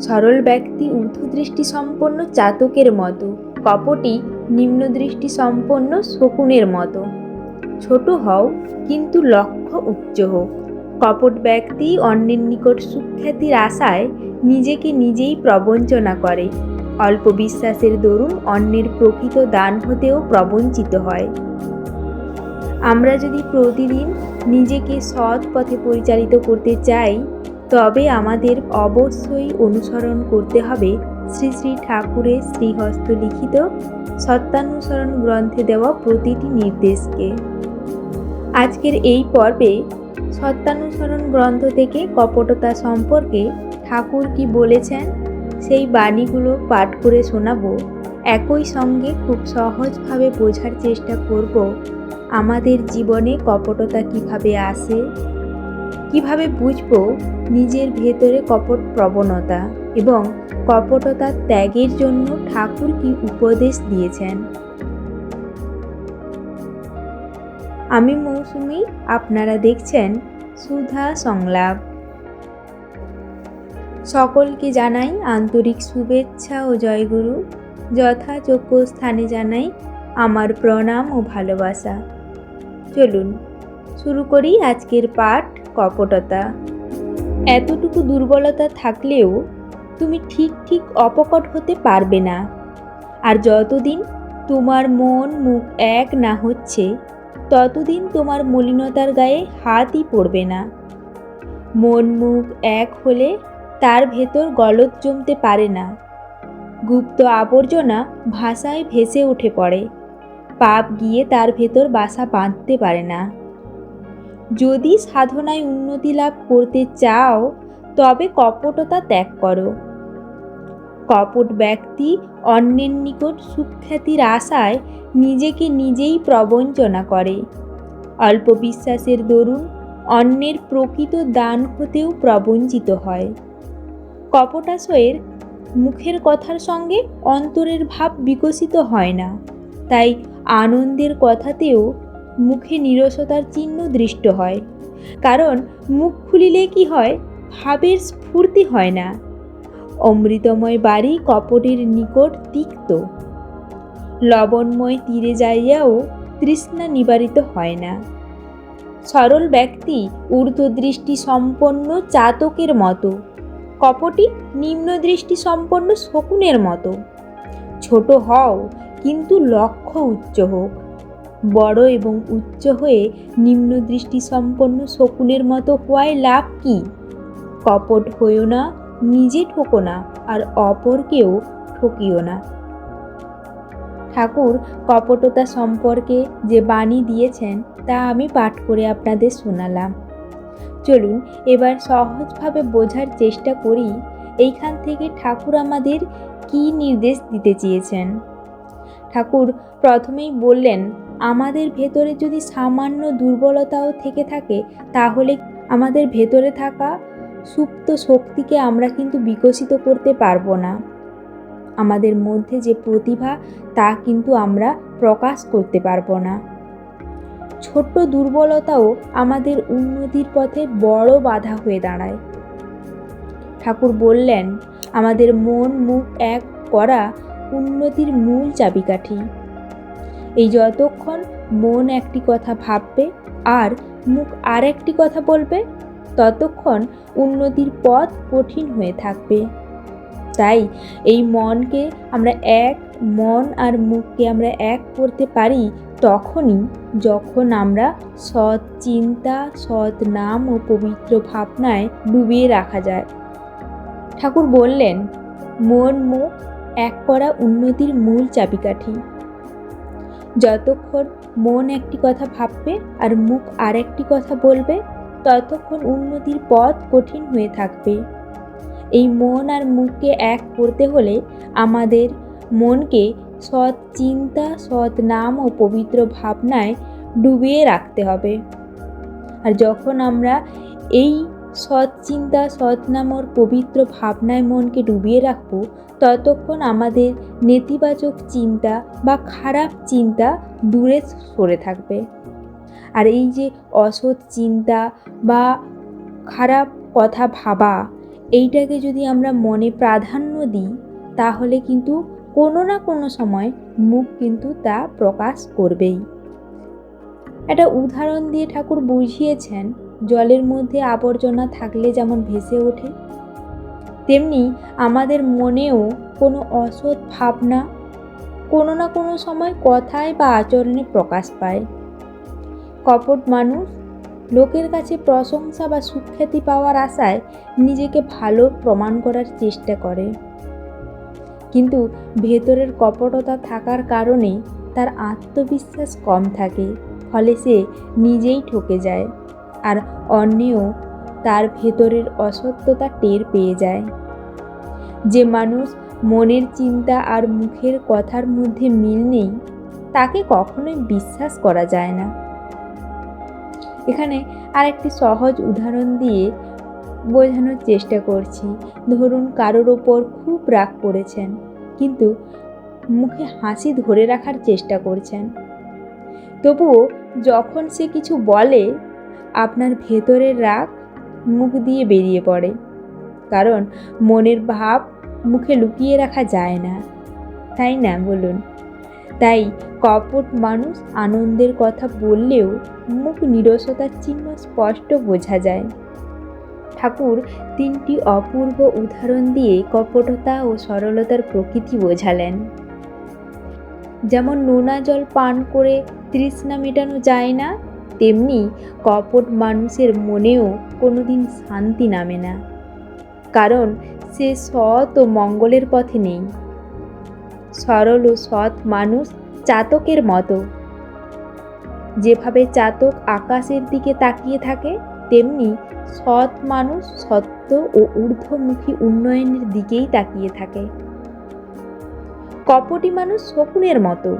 সরল ব্যক্তি ঊর্ধ্বদৃষ্টি সম্পন্ন চাতকের মতো, কপটি নিম্নদৃষ্টি সম্পন্ন শকুনের মতো। ছোট হও, কিন্তু লক্ষ্য উচ্চ হোক। কপট ব্যক্তি অন্যের নিকট সুখ্যাতির আশায় নিজেকে নিজেই প্রবঞ্চনা করে। অল্প বিশ্বাসের দরুন অন্যের প্রকৃত দান হতেও প্রবঞ্চিত হয়। আমরা যদি প্রতিদিন নিজেকে সৎ পথে পরিচালিত করতে চাই তবে আমাদের অবশ্যই অনুসরণ করতে হবে শ্রী শ্রী ঠাকুরের শ্রীহস্ত লিখিত সত্যানুসরণ গ্রন্থে দেওয়া প্রতিটি নির্দেশকে। আজকের এই পর্বে সত্যানুসরণ গ্রন্থ থেকে কপটতা সম্পর্কে ঠাকুর কি বলেছেন সেই বাণীগুলো পাঠ করে শোনাবো। একই সঙ্গে খুব সহজভাবে বোঝার চেষ্টা করব, আমাদের জীবনে কপটতা কীভাবে আসে? কীভাবে বুঝব নিজের ভেতরে কপট প্রবণতা এবং কপটতা ত্যাগের জন্য ঠাকুর কি উপদেশ দিয়েছেন? আমি মৌসুমি, আপনারা দেখছেন সুধা সংলাপ। সকলকে জানাই আন্তরিক শুভেচ্ছা ও জয়গুরু। যথাযোগ্য স্থানে জানাই আমার প্রণাম ও ভালোবাসা। চলুন, শুরু করি আজকের পাঠ। কপটতা এতটুকু দুর্বলতা থাকলেও তুমি ঠিক ঠিক অপকট হতে পারবে না। আর যতদিন তোমার মন মুখ এক না হচ্ছে, ততদিন তোমার মলিনতার গায়ে হাতই পড়বে না। মন মুখ এক হলে তার ভেতর গলদ জমতে পারে না। গুপ্ত আবর্জনা ভাষায় ভেসে উঠে পড়ে। পাপ গিয়ে তার ভেতর বাসা বাঁধতে পারে না। যদি সাধনায় উন্নতি লাভ করতে চাও, তবে কপটতা ত্যাগ করো। কপট ব্যক্তি অন্যের নিকট সুখ্যাতির আশায় নিজেকে নিজেই প্রবঞ্চনা করে। অল্প বিশ্বাসের দরুন অন্যের প্রকৃত দান হতেও প্রবঞ্চিত হয়। কপটাশয়ের মুখের কথার সঙ্গে অন্তরের ভাব বিকশিত হয় না, তাই আনন্দের কথাতেও মুখে নিরসতার চিহ্ন দৃষ্ট হয়। কারণ মুখ খুলিলে কি হয়? ভাবের স্ফূর্তি হয় না। অমৃতময় বাড়ি কপটের নিকট তিক্ত। লবণময় তীরে যাইয়াও তৃষ্ণা নিবারিত হয় না। সরল ব্যক্তি ঊর্ধ্বদৃষ্টি সম্পন্ন চাতকের মতো। কপটি নিম্নদৃষ্টি সম্পন্ন শকুনের মতো। ছোট হও, কিন্তু লক্ষ্য উচ্চ হোক। বড় এবং উচ্চ হয়ে নিম্ন দৃষ্টি সম্পন্ন শকুনের মতো হওয়ায় লাভ কি? কপট হইও না, নিজে ঠোকো না, আর অপরকেও ঠকিও না। ঠাকুর, কপটতা সম্পর্কে যে বাণী দিয়েছেন, তা আমি পাঠ করে আপনাদের শোনালাম। চলুন, এবার সহজভাবে বোঝার চেষ্টা করি, এইখান থেকে ঠাকুর আমাদের কি নির্দেশ দিতে চেয়েছেন? ঠাকুর প্রথমেই বললেন আমাদের ভেতরে যদি সামান্য দুর্বলতাও থেকে থাকে, তাহলে আমাদের ভেতরে থাকা সুপ্ত শক্তিকে আমরা কিন্তু বিকশিত করতে পারব না। আমাদের মধ্যে যে প্রতিভা, তা কিন্তু আমরা প্রকাশ করতে পারব না। ছোট্ট দুর্বলতাও আমাদের উন্নতির পথে বড় বাধা হয়ে দাঁড়ায়। ঠাকুর বললেন, আমাদের মন, মুখ এক করা উন্নতির মূল চাবিকাঠি। এই যতক্ষণ মন একটি কথা ভাববে আর মুখ আর একটি কথা বলবে, ততক্ষণ উন্নতির পথ কঠিন হয়ে থাকবে। তাই এই মনকে আমরা এক, মন আর মুখকে আমরা এক করতে পারি তখনই যখন আমরা সৎ চিন্তা, সৎ নাম ও পবিত্র ভাবনায় ডুবিয়ে রাখা যায়। ঠাকুর বললেন, মন, মুখ এক করা উন্নতির মূল চাবিকাঠি। যতক্ষণ মন একটি কথা ভাববে আর মুখ আর একটি কথা বলবে, ততক্ষণ উন্নতির পথ কঠিন হয়ে থাকবে। এই মন আর মুখকে এক করতে হলে আমাদের মনকে সৎ চিন্তা, সৎ নাম ও পবিত্র ভাবনায় ডুবিয়ে রাখতে হবে। আর যখন আমরা এই সৎ চিন্তা সৎ নাম ওর পবিত্র ভাবনায় মনকে ডুবিয়ে রাখব, ততক্ষণ আমাদের নেতিবাচক চিন্তা বা খারাপ চিন্তা দূরে সরে থাকবে। আর এই যে অসৎ চিন্তা বা খারাপ কথা ভাবা, এইটাকে যদি আমরা মনে প্রাধান্য দিই, তাহলে কিন্তু কোনো না কোনো সময় মুখ কিন্তু তা প্রকাশ করবেই। একটা উদাহরণ দিয়ে ঠাকুর বুঝিয়েছেন জলের মধ্যে আবর্জনা থাকলে যেমন ভেসে ওঠে, তেমনি আমাদের মনেও কোনো অসৎ ভাবনা কোনো না কোনো সময় কথায় বা আচরণে প্রকাশ পায়। কপট মানুষ লোকের কাছে প্রশংসা বা সুখ্যাতি পাওয়ার আশায় নিজেকে ভালো প্রমাণ করার চেষ্টা করে। কিন্তু ভেতরের কপটতা থাকার কারণে তার আত্মবিশ্বাস কম থাকে, ফলে সে নিজেই ঠকে যায়। আর অন্যেও তার ভেতরের অসত্যতা টের পেয়ে যায়। যে মানুষ মনের চিন্তা আর মুখের কথার মধ্যে মিল নেই, তাকে কখনোই বিশ্বাস করা যায় না। এখানে আরেকটি সহজ উদাহরণ দিয়ে বোঝানোর চেষ্টা করছি। ধরুন কারোর ওপর খুব রাগ করেছেন, কিন্তু মুখে হাসি ধরে রাখার চেষ্টা করছেন। তবুও যখন সে কিছু বলে আপনার ভেতরের রাগ মুখ দিয়ে বেরিয়ে পড়ে। কারণ মনের ভাব মুখে লুকিয়ে রাখা যায় না। তাই না, বলুন? তাই কপট মানুষ আনন্দের কথা বললেও মুখ নিরসতার চিহ্ন স্পষ্ট বোঝা যায়। ঠাকুর তিনটি অপূর্ব উদাহরণ দিয়ে কপটতা ও সরলতার প্রকৃতি বোঝালেন। যেমন নোনা জল পান করে তৃষ্ণা মেটানো যায় না তেমনি কপট মানুষের মনেও কোনোদিন শান্তি নামে না। কারণ সে সৎ ও মঙ্গলের পথে নেই। সরল ও সৎ মানুষ চাতকের মতো। যেভাবে চাতক আকাশের দিকে তাকিয়ে থাকে, তেমনি সৎ মানুষ সত্য ও ঊর্ধ্বমুখী উন্নয়নের দিকেই তাকিয়ে থাকে। কপটি মানুষ শকুনের মতো।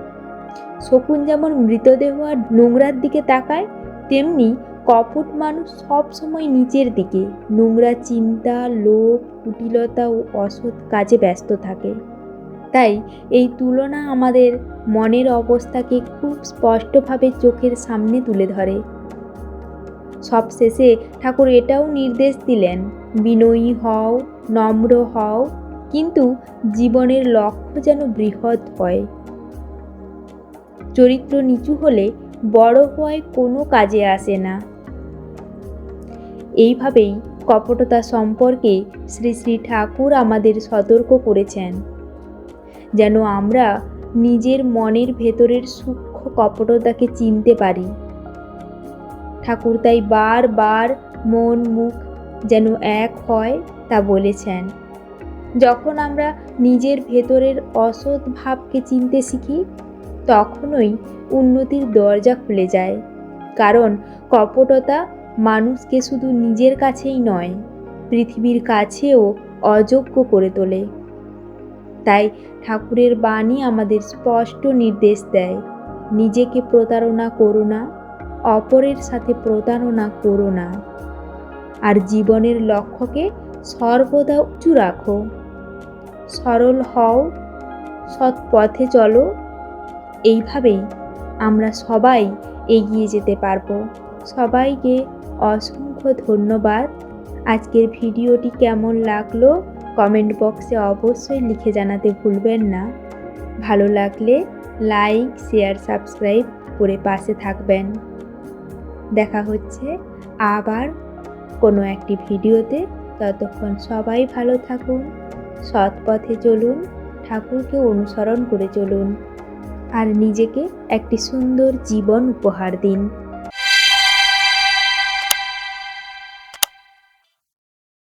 শকুন যেমন মৃতদেহ আর নোংরার দিকে তাকায়, তেমনি কপট মানুষ সবসময় নিচের দিকে। নোংরা চিন্তা, লোভ, কুটিলতা ও অসৎ কাজে ব্যস্ত থাকে। তাই এই তুলনা আমাদের মনের অবস্থাকে খুব স্পষ্টভাবে চোখের সামনে তুলে ধরে। সবশেষে ঠাকুর এটাও নির্দেশ দিলেন, বিনয়ী হও, নম্র হও, কিন্তু জীবনের লক্ষ্য যেন বৃহৎ হয়। চরিত্র নিচু হলে বড় হওয়ায় কোনো কাজে আসে না। এইভাবেই কপটতা সম্পর্কে শ্রী শ্রী ঠাকুর আমাদের সতর্ক করেছেন। যেন আমরা নিজের মনের ভেতরের সূক্ষ্ম কপটতাকে চিনতে পারি। ঠাকুর তাই বারবার মন মুখ যেন এক হয় তা বলেছেন। যখন আমরা নিজের ভেতরের অসৎ ভাবকে চিনতে শিখি তখনই উন্নতির দরজা খুলে যায়। কারণ কপটতা মানুষকে শুধু নিজের কাছেই নয়, পৃথিবীর কাছেও অযোগ্য করে তোলে। তাই ঠাকুরের বাণী আমাদের স্পষ্ট নির্দেশ দেয়, নিজেকে প্রতারণা করো না, অপরের সাথে প্রতারণা করো না। আর জীবনের লক্ষ্যকে সর্বদা উঁচু রাখো। সরল হও, সৎ পথে চলো এইভাবেই আমরা সবাই এগিয়ে যেতে পারব। সবাইকে অসংখ্য ধন্যবাদ। আজকের ভিডিওটি কেমন লাগল কমেন্ট বক্সে অবশ্যই লিখে জানাতে ভুলবেন না। ভালো লাগলে লাইক, শেয়ার, সাবস্ক্রাইব করে পাশে থাকবেন। দেখা হচ্ছে আবার কোনো একটি ভিডিওতে। ততক্ষণ সবাই ভালো থাকুন সৎ পথে চলুন, ঠাকুরকে অনুসরণ করে চলুন। আর নিজেকে একটি সুন্দর জীবন উপহার দিন।